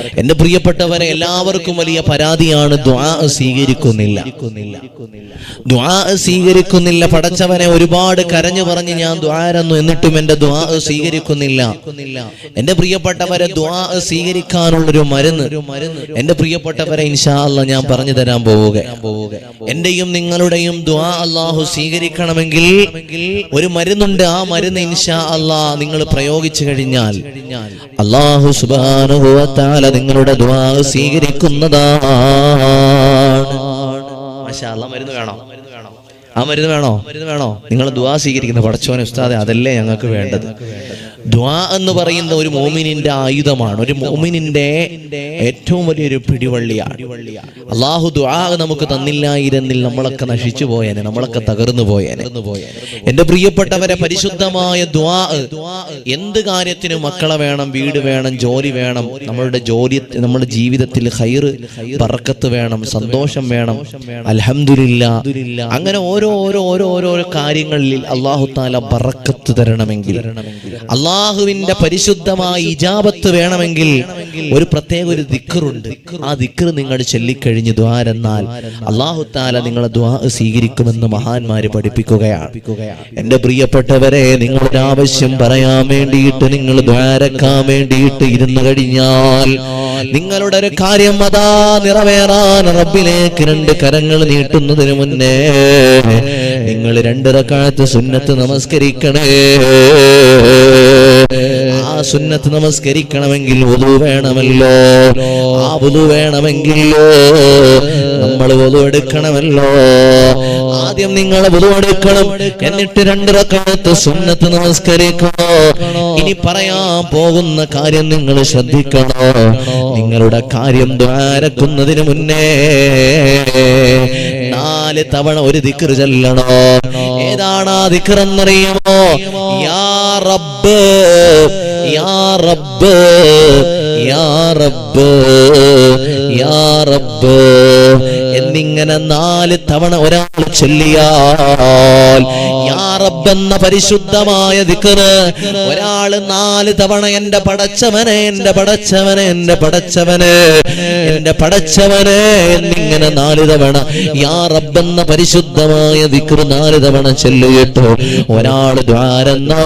എന്റെ പ്രിയപ്പെട്ടവരെ എല്ലാവർക്കും വലിയ പരാതിയാണ് ദ്വാ സ്വീകരിക്കുന്നില്ല. ദ്വാ സ്വീകരിക്കുന്നില്ല. പടച്ചവനെ ഒരുപാട് കരഞ്ഞു പറഞ്ഞ് ഞാൻ ദ്വാരന്നു എന്നിട്ടും എന്റെ ദ്വാ സ്വീകരിക്കുന്നില്ല. എന്റെ പ്രിയപ്പെട്ടവരെ ദ്വാ സ്വീകരിക്കാനുള്ളൊരു മരുന്ന് എന്റെ പ്രിയപ്പെട്ടവരെ ഇൻഷാല്ല ഞാൻ പറഞ്ഞു തരാൻ പോവുക എന്റെയും നിങ്ങളുടെയും ദ്വാ അള്ളാഹു സ്വീകരിക്കണമെങ്കിൽ ഒരു മരുന്നുണ്ട്. ആ മരുന്ന് ഇൻഷാ അല്ലാ നിങ്ങൾ പ്രയോഗിച്ചു കഴിഞ്ഞാൽ അള്ളാഹു സുബ്ഹാനഹു വ തആല നിങ്ങളുടെ ദ്വാ സ്വീകരിക്കുന്നതാണ്. മരുന്ന് വേണോ? ആ മരുന്ന് വേണോ? മരുന്ന് വേണോ? നിങ്ങൾ ദ്വാ സ്വീകരിക്കുന്ന പടച്ചോനെ ഉസ്താദെ അതല്ലേ ഞങ്ങൾക്ക് വേണ്ടത്. ദ്വാ എന്ന് പറയുന്ന ഒരു മോമിനിന്റെ ആയുധമാണ്. ഒരു മോമിനിന്റെ ഏറ്റവും വലിയൊരു പിടിവള്ളിയാണ്. അള്ളാഹു ദ്വാ നമുക്ക് തന്നില്ലായിരുന്നിൽ നമ്മളൊക്കെ നശിച്ചു പോയേനെ നമ്മളൊക്കെ തകർന്നു പോയേനെ. എന്റെ പ്രിയപ്പെട്ടവരെ പരിശുദ്ധമായ ദ്വാ എന്ത് കാര്യത്തിനും മക്കളെ വേണം വീട് വേണം ജോലി വേണം നമ്മളുടെ ജോലി നമ്മുടെ ജീവിതത്തിൽ ഹൈറ് പറക്കത്ത് വേണം സന്തോഷം വേണം അലഹമില്ല അങ്ങനെ ഓരോ ഓരോ ഓരോ ഓരോ കാര്യങ്ങളിൽ അള്ളാഹു താല പറക്കത്ത് തരണമെങ്കിൽ. അള്ളാഹുവിന്റെ പരിശുദ്ധമായ ഇജാബത്ത് വേണമെങ്കിൽ ഒരു പ്രത്യേക ഒരു ദിക്കറുണ്ട് ആ ദിക്കർ നിങ്ങൾ ചൊല്ലിക്കഴിഞ്ഞ് ദ്വാരെന്നാൽ അള്ളാഹു താല നിങ്ങളെ ദ്വാ സ്വീകരിക്കുമെന്ന് മഹാന്മാര് പഠിപ്പിക്കുകയാണ്. എന്റെ പ്രിയപ്പെട്ടവരെ നിങ്ങളൊരാവശ്യം ആവശ്യം പറയാൻ വേണ്ടിയിട്ട് നിങ്ങൾ ദ്വാരക്കാൻ വേണ്ടിയിട്ട് ഇരുന്നു കഴിഞ്ഞാൽ നിങ്ങളുടെ ഒരു കാര്യം അതാ നിറവേറാൻ റബ്ബിലേക്ക് രണ്ട് കരങ്ങൾ നീട്ടുന്നതിന് മുന്നേ നിങ്ങൾ രണ്ടര കാലത്ത് സുന്നത്ത് നമസ്കരിക്കണേ. ആ സുന്നത്ത് നമസ്കരിക്കണമെങ്കിൽ വധു വേണമല്ലോ. ആ വധു വേണമെങ്കിലോ നമ്മൾ എടുക്കണമല്ലോ ആദ്യം നിങ്ങൾ എടുക്കണം എന്നിട്ട് രണ്ടരക്കാലത്ത് സുന്നത്ത് നമസ്കരിക്കണോ? ഇനി പറയാൻ പോകുന്ന കാര്യം നിങ്ങൾ ശ്രദ്ധിക്കണോ? നിങ്ങളുടെ കാര്യം ദ്വാരക്കുന്നതിന് മുന്നേ നാല് തവണ ഒരു ദിക്കർ ചെല്ലണോ? ഏതാണ് ആ ദിക്കർ എന്നറിയുമോ? യാ റബ്ബ് യാ യാ യാ എന്നിങ്ങനെ നാല് തവണ ഒരാൾ ചൊല്ലിയാൽ യാ റബ്ബ് എന്ന പരിശുദ്ധമായ ദിക്കറ് ഒരാൾ നാല് തവണ എന്റെ പടച്ചവനെ എന്റെ പടച്ചവനെ എന്റെ പടച്ചവനെ എന്റെ പടച്ചവനെ എന്നിങ്ങനെ നാല് തവണ യാ റബ്ബ് എന്ന പരിശുദ്ധമായ ദിക്കറ് നാല് തവണ ചൊല്ലിയിട്ട് ഒരാൾ ദ്വാരെന്നാൽ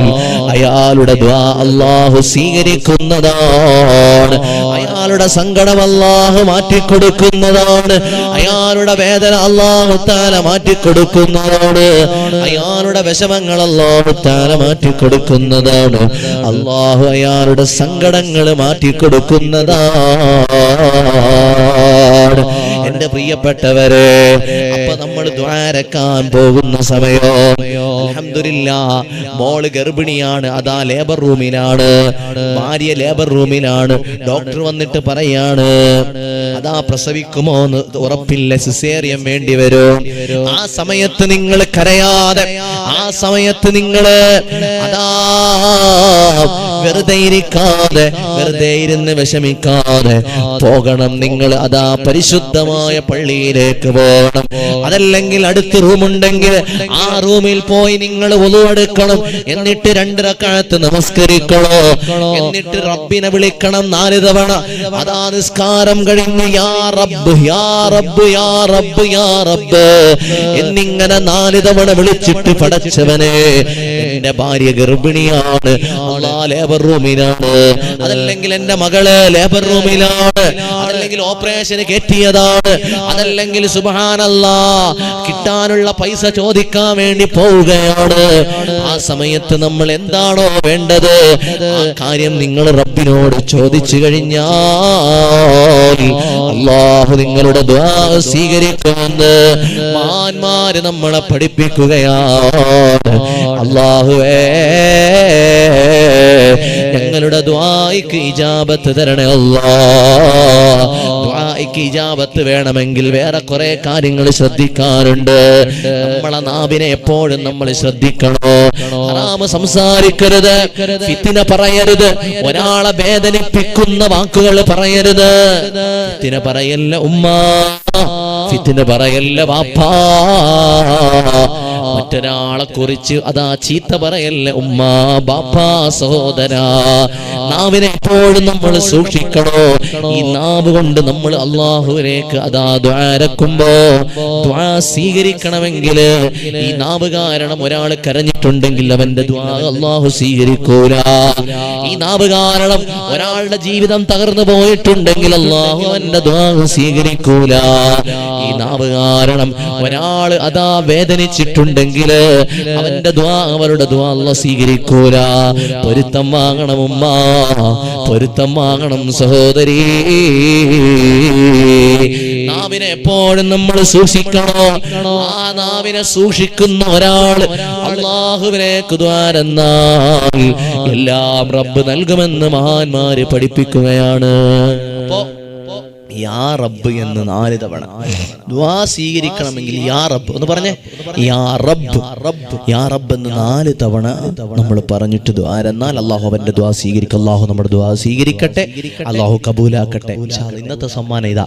അയാളുടെ അള്ളാഹു സ്വീകരിക്കുന്നതാണ്. അയാളുടെ സങ്കടം അള്ളാഹു മാറ്റിക്കൊടുക്കുന്നതാണ്. അയാളുടെ വേദന അള്ളാഹു താല മാറ്റിക്കൊടുക്കുന്നതാണ്. അയാളുടെ വിഷമങ്ങൾ അള്ളാഹു താല മാറ്റിക്കൊടുക്കുന്നതാണ്. അള്ളാഹു അയാളുടെ സങ്കടങ്ങൾ മാറ്റിക്കൊടുക്കുന്നതാണ്. എന്റെ പ്രിയപ്പെട്ടവരെ അപ്പൊ നമ്മൾ ദ്വാരക്കാൻ പോകുന്ന സമയോ. അൽഹംദുലില്ലാ മോൾ ഗർഭിണിയാണ് അതാ ലേബർ റൂമിലാണ് ഭാര്യ ലേബർ റൂമിലാണ് ഡോക്ടർ വന്നിട്ട് പറയാണ് അതാ പ്രസവിക്കുമോ എന്ന് ഉറപ്പില്ല സിസേറിയം വേണ്ടി വരും. ആ സമയത്ത് നിങ്ങൾ കരയാതെ ആ സമയത്ത് നിങ്ങൾ അതാ വെറുതെ ഇരിക്കാതെ വെറുതെ ഇരുന്ന് വിഷമിക്കാതെ പോകണം നിങ്ങൾ അതാ പരിശുദ്ധമായ പള്ളിയിലേക്ക് പോകണം. അതല്ലെങ്കിൽ അടുത്ത് റൂമുണ്ടെങ്കിൽ ആ റൂമിൽ പോയി നിങ്ങൾ ഒതുവെടുക്കണം എന്നിട്ട് രണ്ടര കാലത്ത് നമസ്കരിക്കണോ. എന്നിട്ട് റബ്ബിനെ വിളിക്കണം നാല് തവണ. അതാ നിസ്കാരം കഴിഞ്ഞ് യാ റബ്ബ് യാ റബ്ബ് യാ റബ്ബ് യാ റബ്ബ്. എന്നിങ്ങനെ നാല് തവണ വിളിച്ചിട്ട് പടച്ചവനെ എന്റെ ഭാര്യ ഗർഭിണിയാണ്. അള്ളാ റൂമിലാണ് അതല്ലെങ്കിൽ എന്റെ മകൾ ലേബർ റൂമിലാണ് അതല്ലെങ്കിൽ ഓപ്പറേഷന് കയറ്റിയതാണ് അതല്ലെങ്കിൽ സുബാനല്ല കിട്ടാനുള്ള പൈസ ചോദിക്കാൻ വേണ്ടി പോവുകയാണ്. ആ സമയത്ത് നമ്മൾ എന്താണോ വേണ്ടത്? ആ കാര്യം നിങ്ങൾ റബ്ബിനോട് ചോദിച്ചു കഴിഞ്ഞാൽ അള്ളാഹു നിങ്ങളുടെ സ്വീകരിക്കുമെന്ന് മാന്മാര് നമ്മളെ പഠിപ്പിക്കുകയാണ്. അള്ളാഹുവേ ഞങ്ങളുടെ ദ്വായിക്ക് ഇജാബത്ത് തരണേ അല്ലാ. ദ്വായിക്ക് ഇജാബത്ത് വേണമെങ്കിൽ വേറെ കുറെ കാര്യങ്ങൾ ശ്രദ്ധിക്കാറുണ്ട് നമ്മളെ നാവിനെ എപ്പോഴും നമ്മൾ ശ്രദ്ധിക്കണോ. ഹറാമ് സംസാരിക്കരുത് ഫിത്തിന പറയരുത് ഒരാളെ വേദനിപ്പിക്കുന്ന വാക്കുകൾ പറയരുത്. ഫിത്തിന പറയല്ല ഉമ്മ ഫിത്തിന പറയല്ല വാപ്പാ. മറ്റൊരാളെ കുറിച്ച് അതാ ചീത്ത പറയല്ലേ? ഉമ്മ ബാപ്പ സഹോദര നാവിനെ എപ്പോഴും നമ്മൾ സൂക്ഷിക്കണോ. ഈ നാവ് കൊണ്ട് നമ്മൾ അള്ളാഹുവിനേക്ക് അതാ ദ്വാരക്കുമ്പോ ദ്വാ സ്വീകരിക്കണമെങ്കിൽ ഈ നാവ് കാരണം ഒരാൾ കരഞ്ഞിട്ടുണ്ടെങ്കിൽ അവന്റെ ദ്വാ അള്ളാഹു സ്വീകരിക്കൂല. ഈ നാവ് കാരണം ഒരാളുടെ ജീവിതം തകർന്നു പോയിട്ടുണ്ടെങ്കിൽ അള്ളാഹു അവന്റെ ദ്വാ സ്വീകരിക്കൂല. ഈ നാവ് കാരണം ഒരാൾ അതാ വേദനിച്ചിട്ടുണ്ടെങ്കിൽ അവന്റെ ദ്വാ അവരുടെ ദ്വാ അല്ല സ്വീകരിക്കൂല. പൊരുത്തം വാങ്ങണം ഉമ്മ. പൊരുത്തം വാങ്ങണം സഹോദരി. നാവിനെ എപ്പോഴും നമ്മൾ സൂക്ഷിക്കണോ. ആ നാവിനെ സൂക്ഷിക്കുന്ന ഒരാൾ അള്ളാഹുവിനേക്ക് ദ്വാരെന്നാൽ എല്ലാം റബ്ബ് നൽകുമെന്ന് മഹാന്മാര് പഠിപ്പിക്കുകയാണ്. അപ്പോ യാ റബ്ബ് എന്ന് നാല് തവണ. ദ്വാ സ്വീകരിക്കണമെങ്കിൽ യാ റബ്ബ്. എന്ന് പറഞ്ഞേ. യാ റബ്ബ്. റബ്ബ് യാ റബ്ബ് എന്ന് നാല് തവണ നമ്മൾ പറഞ്ഞിട്ട് ദ്വാരെന്നാൽ അള്ളാഹു അവന്റെ ദ്വാ സ്വീകരിക്കും. അള്ളാഹു നമ്മുടെ ദ്വാ സ്വീകരിക്കട്ടെ. അള്ളാഹു കബൂലാക്കട്ടെ. ഇന്നത്തെ സമ്മാനം ഇതാ.